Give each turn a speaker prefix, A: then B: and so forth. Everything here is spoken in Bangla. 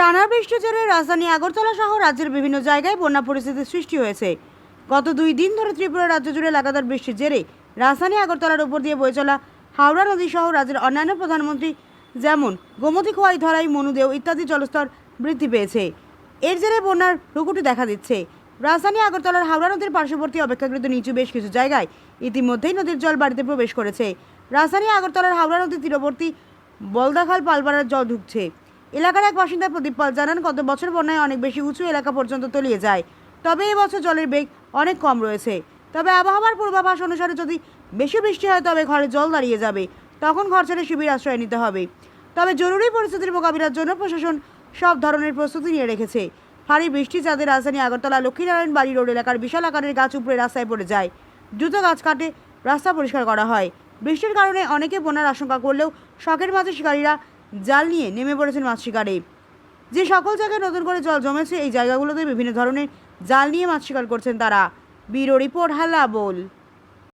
A: টানা বৃষ্টির জেরে রাজধানী আগরতলা সহ রাজ্যের বিভিন্ন জায়গায় বন্যা পরিস্থিতির সৃষ্টি হয়েছে। গত দুই দিন ধরে ত্রিপুরা রাজ্য জুড়ে লাগাতার বৃষ্টির জেরে রাজধানী আগরতলার উপর দিয়ে বয়ে চলা হাওড়া নদী সহ রাজ্যের অন্যান্য প্রধানমন্ত্রী যেমন গোমতী খোয়াই ধরাই মনুদেও ইত্যাদি জলস্তর বৃদ্ধি পেয়েছে। এর জেরে বন্যার রুকুটি দেখা দিচ্ছে। রাজধানী আগরতলার হাওড়া নদীর পার্শ্ববর্তী অপেক্ষাকৃত নিচু বেশ কিছু জায়গায় ইতিমধ্যেই নদীর জল বাড়িতে প্রবেশ করেছে। রাজধানী আগরতলার হাওড়া নদীর তীরবর্তী বলদাখাল, পালপাড়ার জল ঢুকছে। এলাকার এক বাসিন্দা প্রদীপ পাল জানান, গত বছর বন্যায় অনেক বেশি উঁচু এলাকা পর্যন্ত তলিয়ে যায়। তবে এবছর জলের বেগ অনেক কম রয়েছে। তবে আবহাওয়ার পূর্বাভাস অনুসারে যদি বেশি বৃষ্টি হয়, তবে ঘরে জল দাঁড়িয়ে যাবে। তখন ঘর ছেড়ে শিবির আশ্রয় নিতে হবে। তবে জরুরি পরিস্থিতির মোকাবিলার জন্য প্রশাসন সব ধরনের প্রস্তুতি নিয়ে রেখেছে। ভারী বৃষ্টি যাদের রাজধানী আগরতলা, লক্ষ্মীনারায়ণ বাড়ি রোড এলাকার বিশাল আকারের গাছ উপরে রাস্তায় পড়ে যায়। দ্রুত গাছ কাটে, রাস্তা পরিষ্কার করা হয়। বৃষ্টির কারণে অনেকে বন্যার আশঙ্কা করলেও শখের মাঝে শিকারীরা জাল নিয়ে নেমে পড়েছেন মাছ শিকারে। যে সকল জায়গায় নতুন করে জল জমেছে, এই জায়গাগুলোতে বিভিন্ন ধরনের জাল নিয়ে মাছ শিকার করছেন তারা। বিরো রিপোর্ট হালা বল